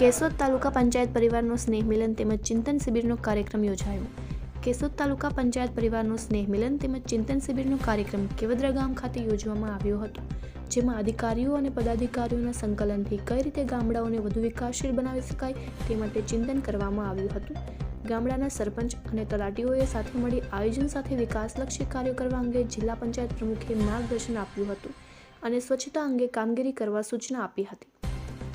કેશોદ તાલુકા પંચાયત પરિવારનો સ્નેહ મિલન તેમજ ચિંતન શિબિરનો કાર્યક્રમ યોજાયો. કેશોદ તાલુકા પંચાયત પરિવારનું સ્નેહ મિલન તેમજ ચિંતન શિબિરનો કાર્યક્રમ કેવદ્રા ગામ ખાતે યોજવામાં આવ્યો હતો, જેમાં અધિકારીઓ અને પદાધિકારીઓના સંકલનથી કઈ રીતે ગામડાઓને વધુ વિકાસશીલ બનાવી શકાય તે માટે ચિંતન કરવામાં આવ્યું હતું. ગામડાના સરપંચ અને તલાટીઓએ સાથે મળી આયોજન સાથે વિકાસલક્ષી કાર્યો કરવા અંગે જિલ્લા પંચાયત પ્રમુખે માર્ગદર્શન આપ્યું હતું અને સ્વચ્છતા અંગે કામગીરી કરવા સૂચના આપી હતી.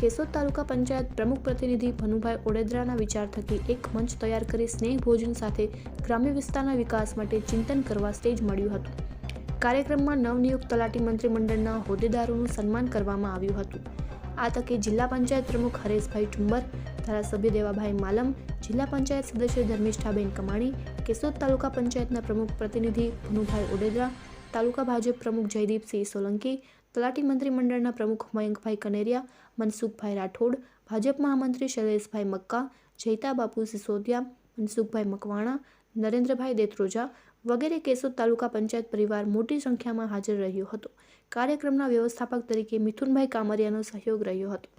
કેશોદ તાલુકા પંચાયત પ્રમુખ પ્રતિનિધિ ભનુભાઈ ઓડેદરાના વિચાર થકી એક મંચ તૈયાર કરી સ્નેહ ભોજન સાથે ગ્રામ્ય વિસ્તારના વિકાસ માટે ચિંતન કરવા સ્ટેજ મળ્યું હતું. કાર્યક્રમમાં નવનિયુક્ત તલાટી મંત્રીમંડળના હોદ્દેદારોનું સન્માન કરવામાં આવ્યું હતું. આ તકે જિલ્લા પંચાયત પ્રમુખ હરેશભાઈ ઠુંબર, ધારાસભ્ય દેવાભાઈ માલમ, જિલ્લા પંચાયત સદસ્ય ધર્મિષ્ઠાબેન કમાણી, કેશોદ તાલુકા પંચાયતના પ્રમુખ પ્રતિનિધિ ભનુભાઈ ઓડેદરા, તાલુકા ભાજપ પ્રમુખ જયદીપસિંહ સોલંકી તલાટી મંત્રીમંડળના પ્રમુખ મયંકભાઈ કનેરિયા, મનસુખભાઈ રાઠોડ, ભાજપ મહામંત્રી શૈલેષભાઈ મક્કા, જયતા બાપુ સિસોદિયા, મનસુખભાઈ મકવાણા, નરેન્દ્રભાઈ દેત્રોજા વગેરે કેશોદ તાલુકા પંચાયત પરિવાર મોટી સંખ્યામાં હાજર રહ્યો હતો. કાર્યક્રમના વ્યવસ્થાપક તરીકે મિથુનભાઈ કામરિયાનો સહયોગ રહ્યો હતો.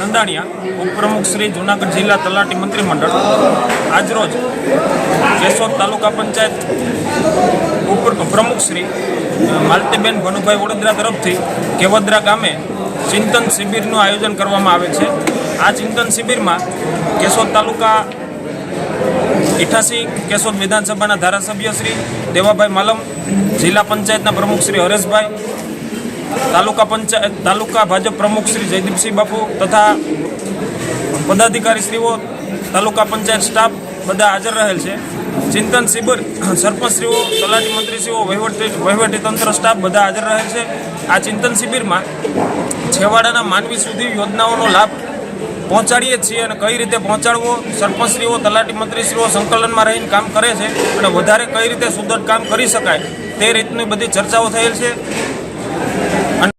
નંદાણિયા ઉપપ્રમુખ શ્રી જૂનાગઢ જિલ્લા તલાટી મંત્રીમંડળ આજરોજ કેશોદ તાલુકા પંચાયત ઉપર પ્રમુખ શ્રી માલતીબેન ભનુભાઈ વડોદરા તરફથી કેવદરા ગામે ચિંતન શિબિરનું આયોજન કરવામાં આવે છે. આ ચિંતન શિબિરમાં કેશોદ તાલુકા ઇઠાસી કેશોદ વિધાનસભાના ધારાસભ્ય શ્રી દેવાભાઈ માલમ, જિલ્લા પંચાયતના પ્રમુખ શ્રી હરેશભાઈ, તાલુકા પંચાયત તાલુકા ભાજપ પ્રમુખ શ્રી જયદીપસિંહ બાપુ તથા પદાધિકારી શ્રીઓ તાલુકા પંચાયત સ્ટાફ બધા હાજર રહેલ છે. ચિંતન શિબિર, સરપંચશ્રીઓ, તલાટી મંત્રીશ્રીઓ, વહીવટી વહીવટી તંત્ર સ્ટાફ બધા હાજર રહે છે. આ ચિંતન શિબિરમાં છેવાડાના માનવી સુધી યોજનાઓનો લાભ પહોંચાડીએ છીએ અને કઈ રીતે પહોંચાડવો, સરપંચશ્રીઓ, તલાટી મંત્રીશ્રીઓ સંકલનમાં રહીને કામ કરે છે અને વધારે કઈ રીતે સુદૃઢ કામ કરી શકાય તે રીતની બધી ચર્ચાઓ થયેલ છે.